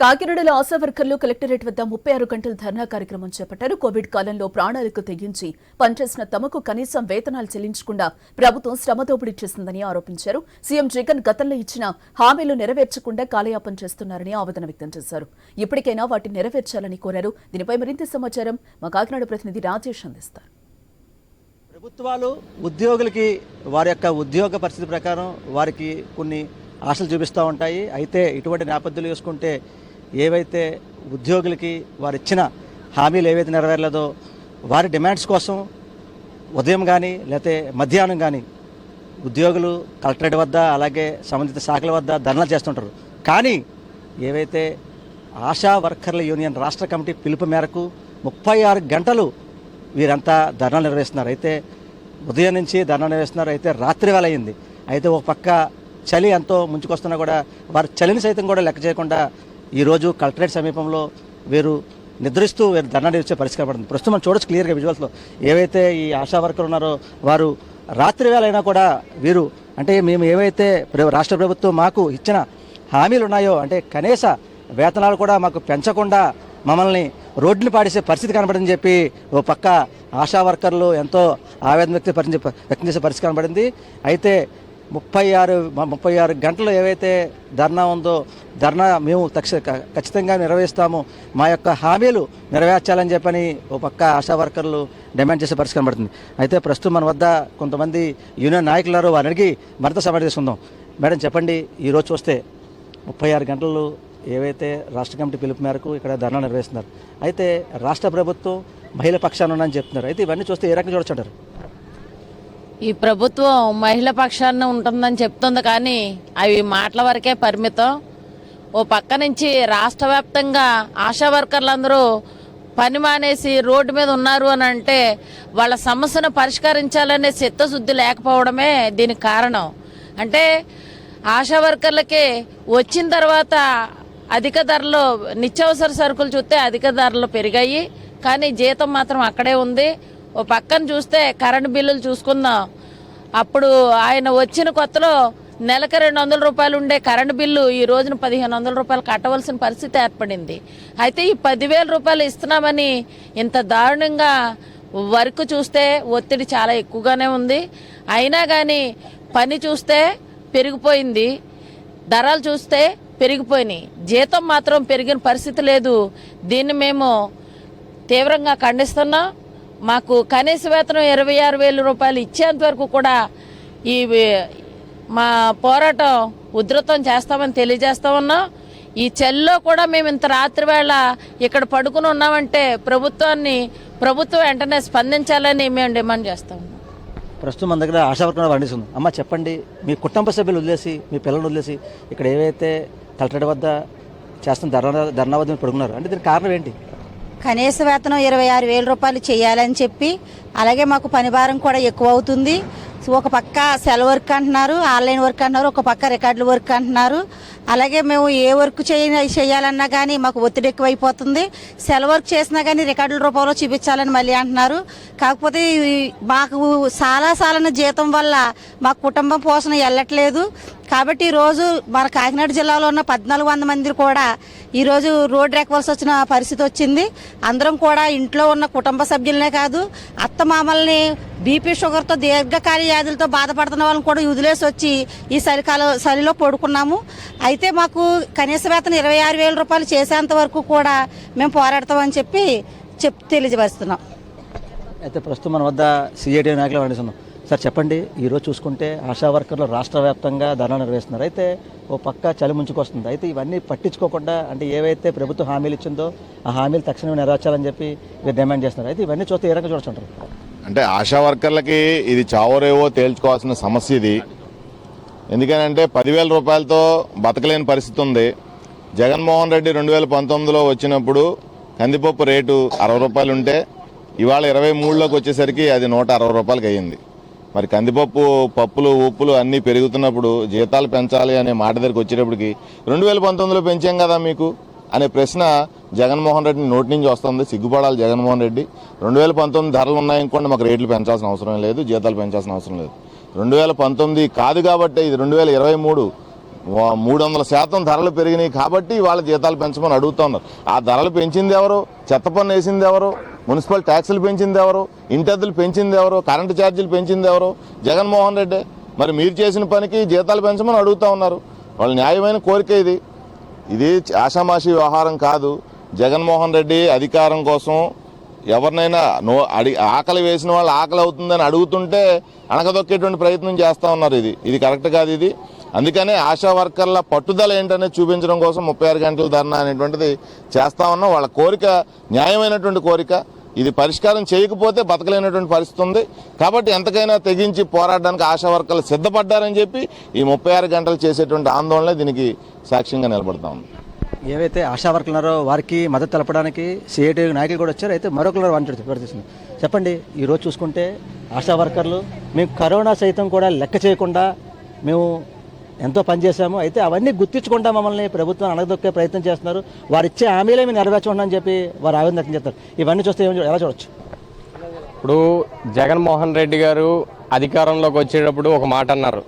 కాకినాడలో ఆశా వర్కర్లు కలెక్టరేట్ వద్ద ముప్పై ఆరు గంటల ధర్నా కార్యక్రమం చేపట్టారు. కోవిడ్ కాలంలో ప్రాణాలకు తెగించి పనిచేసిన తమకు కనీసం వేతనాలు చెల్లించకుండా ప్రభుత్వం శ్రమ దోపిడీ చేసిందని ఆరోపించారు. సీఎం జగన్ గతంలో ఇచ్చిన హామీలు నెరవేర్చకుండా కాలయాపన చేస్తున్నారని ఆవేదన వ్యక్తం చేశారు. ఇప్పటికైనా వాటిని నెరవేర్చాలని కోరారు. దీనిపై మరింత సమాచారం మా కాకినాడ ప్రతినిధి రాజేష్ అందిస్తారు. ప్రభుత్వాలు ఉద్యోగులకి వారి యొక్క ఉద్యోగ పరిస్థితి ప్రకారం వారికి కొన్ని ఆశలు చూపిస్తూ ఉంటాయి. అయితే ఇటువంటి నేపథ్యాలు చూసుకుంటే ఏవైతే ఉద్యోగులకి వారు ఇచ్చిన హామీలు ఏవైతే నెరవేరలేదో వారి డిమాండ్స్ కోసం ఉదయం కానీ లేకపోతే మధ్యాహ్నం కానీ ఉద్యోగులు కలెక్టరేట్ వద్ద అలాగే సంబంధిత శాఖల వద్ద ధర్నాలు చేస్తుంటారు. కానీ ఏవైతే ఆశా వర్కర్ల యూనియన్ రాష్ట్ర కమిటీ పిలుపు మేరకు ముప్పై ఆరు గంటలు వీరంతా ధర్నాలు నిర్వహిస్తున్నారు. అయితే ఉదయం నుంచి ధర్నా నిర్వహిస్తున్నారు. అయితే రాత్రి వేళ అయింది. అయితే ఒక పక్క చలి ఎంతో ముంచుకొస్తున్నా కూడా వారి చలిని సైతం కూడా లెక్క చేయకుండా ఈరోజు కలెక్టరేట్ సమీపంలో వీరు నిద్రిస్తూ వీరు ధర్నా నిర్వహించే పరిస్థితి కనబడుతుంది ప్రస్తుతం మనం చూడొచ్చు క్లియర్గా విజువల్స్లో ఏవైతే ఈ ఆశా వర్కర్లు ఉన్నారో వారు రాత్రి వేళ అయినా కూడా వీరు అంటే మేము ఏవైతే రాష్ట్ర ప్రభుత్వం మాకు ఇచ్చిన హామీలు ఉన్నాయో అంటే కనీస వేతనాలు కూడా మాకు పెంచకుండా మమ్మల్ని రోడ్డుని పాడేసే పరిస్థితి కనబడిందని చెప్పి ఓ పక్క ఆశా వర్కర్లు ఎంతో ఆవేదన వ్యక్తి వ్యక్తం చేసే పరిస్థితి కనబడింది అయితే ముప్పై ఆరు ముప్పై ఆరు గంటలు ఏవైతే ధర్నా ఉందో ధర్నా మేము తక్ష క- ఖచ్చితంగా నిర్వహిస్తాము. మా యొక్క హామీలు నెరవేర్చాలని చెప్పని ఓ పక్క ఆశా వర్కర్లు డిమాండ్ చేసే పరిస్థితి కనబడుతుంది. అయితే ప్రస్తుతం మన వద్ద కొంతమంది యూనియన్ నాయకులారు వారిని అడిగి మరింత సమాధానం చేసుకుందాం. మేడం చెప్పండి. ఈరోజు చూస్తే ముప్పై ఆరు గంటలు ఏవైతే రాష్ట్ర కమిటీ పిలుపు మేరకు ఇక్కడ ధర్నా నిర్వహిస్తున్నారు. అయితే రాష్ట్ర ప్రభుత్వం మహిళ పక్షాన ఉందని చెప్తున్నారు. అయితే ఇవన్నీ చూస్తే ఏ రకంగా చూడొచ్చు ఈ ప్రభుత్వం మహిళ పక్షాన ఉంటుందని చెప్తుంది కానీ అవి మాటల వరకే పరిమితం. ఓ పక్క నుంచి రాష్ట్ర వ్యాప్తంగా ఆశా వర్కర్లందరూ పని మానేసి రోడ్డు మీద ఉన్నారు అని అంటే వాళ్ళ సమస్యను పరిష్కరించాలనే చిత్తశుద్ధి లేకపోవడమే దీనికి కారణం. అంటే ఆశా వర్కర్లకి వచ్చిన తర్వాత అధిక ధరలు నిత్యావసర సరుకులు చూస్తే అధిక ధరలు పెరిగాయి. కానీ జీతం మాత్రం అక్కడే ఉంది. ఓ పక్కన చూస్తే కరెంటు బిల్లులు చూసుకుందాం. అప్పుడు ఆయన వచ్చిన కొత్తలో నెలకు రెండు వందల రూపాయలు ఉండే కరెంటు బిల్లు ఈ రోజున పదిహేను వందల రూపాయలు కట్టవలసిన పరిస్థితి ఏర్పడింది. అయితే ఈ పదివేల రూపాయలు ఇస్తున్నామని ఇంత దారుణంగా వర్క్ చూస్తే ఒత్తిడి చాలా ఎక్కువగానే ఉంది. అయినా కానీ పని చూస్తే పెరిగిపోయింది. ధరలు చూస్తే పెరిగిపోయినాయి. జీతం మాత్రం పెరిగిన పరిస్థితి లేదు. దీన్ని మేము తీవ్రంగా ఖండిస్తున్నాం. మాకు కనీస వేతనం ఇరవై ఆరు వేల రూపాయలు ఇచ్చేంత వరకు కూడా ఈ మా పోరాటం ఉధృతం చేస్తామని తెలియజేస్తా ఉన్నాం. ఈ చెల్లో కూడా మేము ఇంత రాత్రి వేళ ఇక్కడ పడుకుని ఉన్నామంటే ప్రభుత్వాన్ని ప్రభుత్వం వెంటనే స్పందించాలని మేము డిమాండ్ చేస్తాం ప్రస్తుతం మన దగ్గర ఆశావర్కంగా పండిస్తుంది అమ్మ చెప్పండి. మీ కుటుంబ సభ్యులు వదిలేసి మీ పిల్లలు వదిలేసి ఇక్కడ ఏవైతే కలెక్టరేట్ వద్ద చేస్తున్న ధర్నా ధర్నా వద్ద పడుకున్నారు అంటే దీనికి కారణం ఏంటి? కనీస వేతనం ఇరవై ఆరు వేల రూపాయలు చేయాలని చెప్పి అలాగే మాకు పని భారం కూడా ఎక్కువ అవుతుంది. ఒక పక్క సెల్ వర్క్ అంటున్నారు ఆన్లైన్ వర్క్ అంటున్నారు ఒక పక్క రికార్డుల వర్క్ అంటున్నారు. అలాగే మేము ఏ వర్క్ చేయ చేయాలన్నా కానీ మాకు ఒత్తిడి ఎక్కువైపోతుంది. సెల్ వర్క్ చేసినా కానీ రికార్డుల రూపంలో చూపించాలని మళ్ళీ అంటున్నారు. కాకపోతే మాకు చాలా సాలన జీతం వల్ల మా కుటుంబం పోషణ వెళ్ళట్లేదు కాబట్టి ఈరోజు మన కాకినాడ జిల్లాలో ఉన్న పద్నాలుగు వంద మంది కూడా ఈరోజు రోడ్డు ఎక్కవలసి వచ్చిన పరిస్థితి వచ్చింది. అందరం కూడా ఇంట్లో ఉన్న కుటుంబ సభ్యులనే కాదు అత్తమామల్ని బీపీ షుగర్తో దీర్ఘకాల వ్యాధులతో బాధపడుతున్న వాళ్ళని కూడా వదిలేసి వచ్చి ఈ చలికాల చలిలో పడుకున్నాము. అయితే మాకు కనీస వేతనం ఇరవై ఆరు వేల రూపాయలు చేసేంత వరకు కూడా మేము పోరాడతామని చెప్పి చెప్ తెలియజేస్తున్నాం. అయితే ప్రస్తుతం మన వద్ద సిఐటి నాయకులు పండిస్తున్నాం సార్ చెప్పండి. ఈరోజు చూసుకుంటే ఆశా వర్కర్లు రాష్ట్ర వ్యాప్తంగా ధర్నా నిర్వహిస్తున్నారు. అయితే ఓ పక్క చలి ముంచుకొస్తుంది. అయితే ఇవన్నీ పట్టించుకోకుండా అంటే ఏవైతే ప్రభుత్వం హామీలు ఇచ్చిందో ఆ హామీలు తక్షణమే నెరవేర్చాలని చెప్పి వీరు డిమాండ్ చేస్తున్నారు. అయితే ఇవన్నీ చూస్తే ఏ రకంగా చూడొచ్చుంటారు? అంటే ఆశా వర్కర్లకి ఇది చావరేవో తేల్చుకోవాల్సిన సమస్య ఇది. ఎందుకనంటే పదివేల రూపాయలతో బతకలేని పరిస్థితి ఉంది. జగన్మోహన్ రెడ్డి రెండు వేల పంతొమ్మిదిలో వచ్చినప్పుడు కందిపప్పు రేటు అరవై రూపాయలు ఉంటే ఇవాళ ఇరవై మూడులోకి వచ్చేసరికి అది నూట అరవై రూపాయలకి అయ్యింది. మరి కందిపప్పు పప్పులు ఉప్పులు అన్నీ పెరుగుతున్నప్పుడు జీతాలు పెంచాలి అనే మాట దగ్గరికి వచ్చేటప్పటికి రెండు వేల పంతొమ్మిదిలో పెంచాం కదా మీకు అనే ప్రశ్న జగన్మోహన్ రెడ్డి నోటి నుంచి వస్తుంది. సిగ్గుపడాలి జగన్మోహన్ రెడ్డి. రెండు వేల పంతొమ్మిది ధరలు ఉన్నాయనుకోండి మాకు రేట్లు పెంచాల్సిన అవసరం లేదు జీతాలు పెంచాల్సిన అవసరం లేదు. రెండు వేల పంతొమ్మిది కాదు కాబట్టి ఇది రెండు వేల ఇరవై మూడు. మూడు వందల శాతం ధరలు పెరిగినాయి కాబట్టి వాళ్ళ జీతాలు పెంచమని అడుగుతా ఉన్నారు. ఆ ధరలు పెంచింది ఎవరు? చెత్త పన్ను వేసింది ఎవరు? మున్సిపల్ ట్యాక్సులు పెంచింది ఎవరు? ఇంటద్దులు పెంచింది ఎవరు? కరెంటు ఛార్జీలు పెంచింది ఎవరు? జగన్మోహన్ రెడ్డి. మరి మీరు చేసిన పనికి జీతాలు పెంచమని అడుగుతా ఉన్నారు. వాళ్ళ న్యాయమైన కోరిక ఇది. ఇది ఆషామాషి వ్యవహారం కాదు. జగన్మోహన్ రెడ్డి అధికారం కోసం ఎవరినైనా నో అడి ఆకలి వేసిన వాళ్ళు ఆకలి అవుతుందని అడుగుతుంటే అణగదొక్కేటువంటి ప్రయత్నం చేస్తూ ఉన్నారు ఇది. ఇది కరెక్ట్ కాదు ఇది. అందుకనే ఆశా వర్కర్ల పట్టుదల ఏంటనేది చూపించడం కోసం ముప్పై ఆరు గంటల ధర్నా అనేటువంటిది చేస్తా ఉన్నాం. వాళ్ళ కోరిక న్యాయమైనటువంటి కోరిక. ఇది పరిష్కారం చేయకపోతే బతకలేనటువంటి పరిస్థితి ఉంది. కాబట్టి ఎంతకైనా తెగించి పోరాడడానికి ఆశా వర్కర్లు సిద్ధపడ్డారని చెప్పి ఈ ముప్పై ఆరు గంటలు చేసేటువంటి ఆందోళన దీనికి సాక్ష్యంగా నిలబడతా ఉంది. ఏవైతే ఆశా వర్కర్లు ఉన్నారో వారికి మద్దతు తెలపడానికి సిఐటి నాయకులు కూడా వచ్చారు. అయితే మరొకరు వంటి చెప్పండి ఈరోజు చూసుకుంటే ఆశా వర్కర్లు మేము కరోనా సైతం కూడా లెక్క చేయకుండా మేము ఎంతో పనిచేశాము అయితే అవన్నీ గుర్తించకుండా మమ్మల్ని ప్రభుత్వం అణగదొక్కే ప్రయత్నం చేస్తున్నారు. వారు ఇచ్చే హామీలే మేము నెరవేర్చకుండా అని చెప్పి వారు ఆవేదన వ్యక్తం చేస్తారు. ఇవన్నీ చూస్తే ఎలా చూడొచ్చు? ఇప్పుడు జగన్మోహన్ రెడ్డి గారు అధికారంలోకి వచ్చేటప్పుడు ఒక మాట అన్నారు.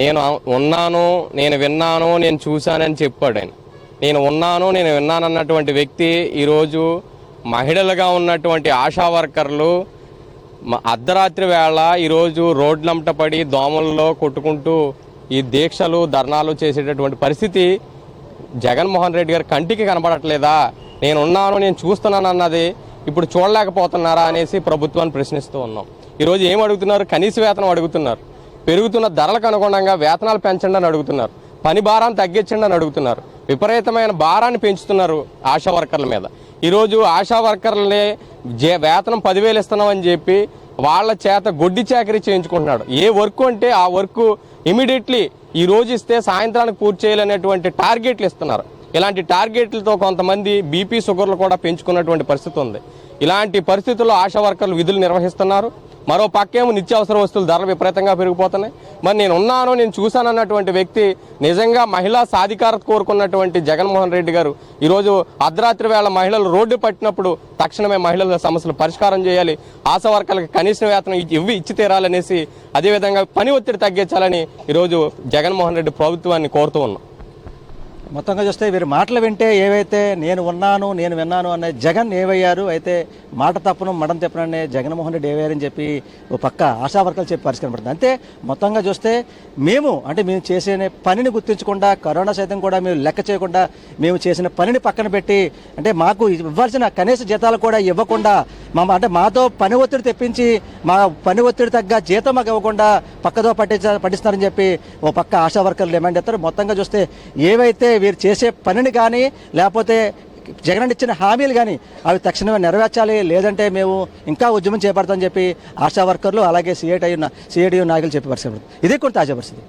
నేను ఉన్నాను నేను విన్నాను నేను చూశానని చెప్పాడు ఆయన. నేను ఉన్నాను నేను విన్నాను అన్నటువంటి వ్యక్తి ఈరోజు మహిళలుగా ఉన్నటువంటి ఆశా వర్కర్లు అర్ధరాత్రి వేళ ఈరోజు రోడ్లంట పడి దోమల్లో కొట్టుకుంటూ ఈ దీక్షలు ధర్నాలు చేసేటటువంటి పరిస్థితి జగన్మోహన్ రెడ్డి గారి కంటికి కనబడట్లేదా? నేను ఉన్నాను నేను చూస్తున్నాను అన్నది ఇప్పుడు చూడలేకపోతున్నారా అనేసి ప్రభుత్వాన్ని ప్రశ్నిస్తూ ఉన్నాం. ఈరోజు ఏం అడుగుతున్నారు? కనీస వేతనం అడుగుతున్నారు. పెరుగుతున్న ధరలకు అనుగుణంగా వేతనాలు పెంచండి అని అడుగుతున్నారు. పని భారాన్ని తగ్గించండి అని అడుగుతున్నారు. విపరీతమైన భారాన్ని పెంచుతున్నారు ఆశా వర్కర్ల మీద. ఈరోజు ఆశా వర్కర్లని జే వేతనం పదివేలు ఇస్తున్నామని చెప్పి వాళ్ళ చేత గొడ్డి చాకరీ చేయించుకుంటున్నాడు. ఏ వర్క్ అంటే ఆ వర్క్ ఇమీడియట్లీ ఈ రోజు ఇస్తే సాయంత్రానికి పూర్తి చేయాలనేటువంటి టార్గెట్లు ఇస్తున్నారు. ఇలాంటి టార్గెట్లతో కొంతమంది బీపీ షుగర్లు కూడా పెంచుకున్నటువంటి పరిస్థితి ఉంది. ఇలాంటి పరిస్థితుల్లో ఆశా వర్కర్లు విధులు నిర్వహిస్తున్నారు. మరో పక్కేమో నిత్యావసర వస్తువులు ధరలు విపరీతంగా పెరిగిపోతున్నాయి. మరి నేను ఉన్నాను నేను చూశాను అన్నటువంటి వ్యక్తి నిజంగా మహిళా సాధికారత కోరుకున్నటువంటి జగన్మోహన్ రెడ్డి గారు ఈరోజు అర్ధరాత్రి వేళ మహిళలు రోడ్డు పట్టినప్పుడు తక్షణమే మహిళల సమస్యలు పరిష్కారం చేయాలి. ఆశా వర్గాలకు కనీస వేతనం ఇవి ఇచ్చి తీరాలనేసి అదేవిధంగా పని ఒత్తిడి తగ్గించాలని ఈరోజు జగన్మోహన్ రెడ్డి ప్రభుత్వాన్ని కోరుతూ ఉన్నాం. మొత్తంగా చూస్తే వీరి మాటలు వింటే ఏవైతే నేను ఉన్నాను నేను విన్నాను అనే జగన్ ఏవయ్యారు అయితే మాట తప్పను మడం తెప్పననే జగన్మోహన్ రెడ్డి ఏవయ్యారని చెప్పి ఓ పక్క ఆశా చెప్పి చెప్పి పరిష్కరింపడుతుంది అంతే మొత్తంగా చూస్తే మేము అంటే మేము చేసే పనిని గుర్తించకుండా కరోనా సైతం కూడా మేము లెక్క చేయకుండా మేము చేసిన పనిని పక్కన పెట్టి అంటే మాకు ఇవ్వాల్సిన కనీస జీతాలు కూడా ఇవ్వకుండా మా అంటే మాతో పని ఒత్తిడి తెప్పించి మా పని ఒత్తిడి తగ్గ జీతం మాకు ఇవ్వకుండా పక్కతో పట్టించ పట్టిస్తారని చెప్పి ఓ పక్క ఆశా వర్కర్లు డిమాండ్ చేస్తారు. మొత్తంగా చూస్తే ఏవైతే వీరు చేసే పనిని కానీ లేకపోతే జగన్ ఇచ్చిన హామీలు కానీ అవి తక్షణమే నెరవేర్చాలి. లేదంటే మేము ఇంకా ఉద్యమం చేపడతామని చెప్పి ఆశా వర్కర్లు అలాగే సిఐటి సిఐటి నాయకులు చెప్పి పరిస్థితి. ఇది కొంత తాజా పరిస్థితి.